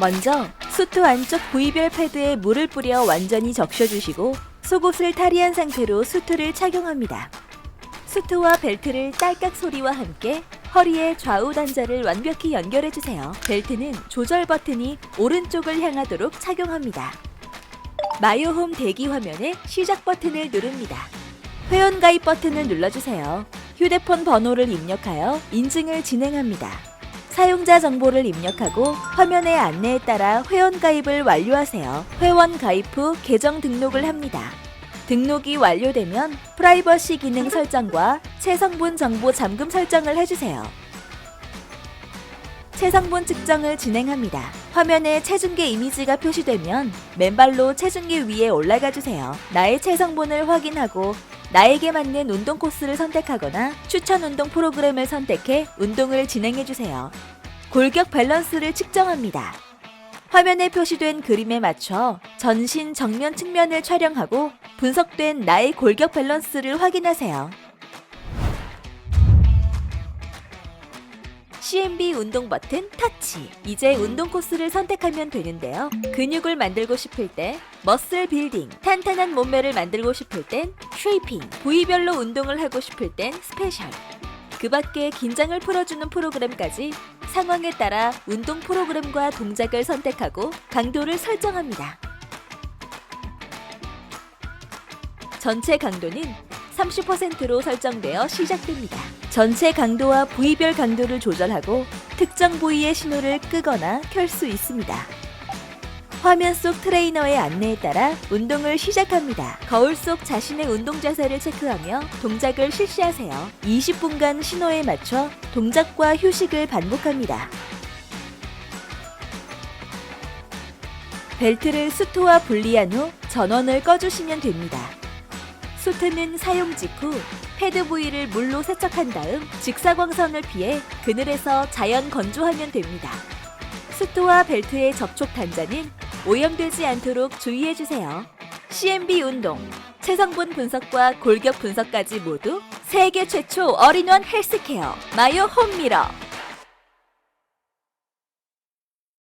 먼저 수트 안쪽 부위별 패드에 물을 뿌려 완전히 적셔주시고 속옷을 탈의한 상태로 수트를 착용합니다. 수트와 벨트를 딸깍 소리와 함께 허리에 좌우 단자를 완벽히 연결해주세요. 벨트는 조절 버튼이 오른쪽을 향하도록 착용합니다. 마요홈 대기 화면에 시작 버튼을 누릅니다. 회원 가입 버튼을 눌러주세요. 휴대폰 번호를 입력하여 인증을 진행합니다. 사용자 정보를 입력하고 화면의 안내에 따라 회원 가입을 완료하세요. 회원 가입 후 계정 등록을 합니다. 등록이 완료되면 프라이버시 기능 설정과 체성분 정보 잠금 설정을 해주세요. 체성분 측정을 진행합니다. 화면에 체중계 이미지가 표시되면 맨발로 체중계 위에 올라가 주세요. 나의 체성분을 확인하고 나에게 맞는 운동 코스를 선택하거나 추천 운동 프로그램을 선택해 운동을 진행해 주세요. 골격 밸런스를 측정합니다. 화면에 표시된 그림에 맞춰 전신 정면 측면을 촬영하고 분석된 나의 골격 밸런스를 확인하세요. CMB 운동 버튼 터치. 이제 운동 코스를 선택하면 되는데요. 근육을 만들고 싶을 때, 머슬 빌딩, 탄탄한 몸매를 만들고 싶을 땐 쉐이핑, 부위별로 운동을 하고 싶을 땐 스페셜. 그 밖에 긴장을 풀어주는 프로그램까지 상황에 따라 운동 프로그램과 동작을 선택하고 강도를 설정합니다. 전체 강도는 30%로 설정되어 시작됩니다. 전체 강도와 부위별 강도를 조절하고 특정 부위의 신호를 끄거나 켤 수 있습니다. 화면 속 트레이너의 안내에 따라 운동을 시작합니다. 거울 속 자신의 운동 자세를 체크하며 동작을 실시하세요. 20분간 신호에 맞춰 동작과 휴식을 반복합니다. 벨트를 수트와 분리한 후 전원을 꺼주시면 됩니다. 수트는 사용 직후 패드 부위를 물로 세척한 다음 직사광선을 피해 그늘에서 자연 건조하면 됩니다. 수트와 벨트의 접촉 단자는 오염되지 않도록 주의해주세요. CMB 운동, 체성분 분석과 골격 분석까지 모두 세계 최초 어린원 헬스케어 마요 홈미러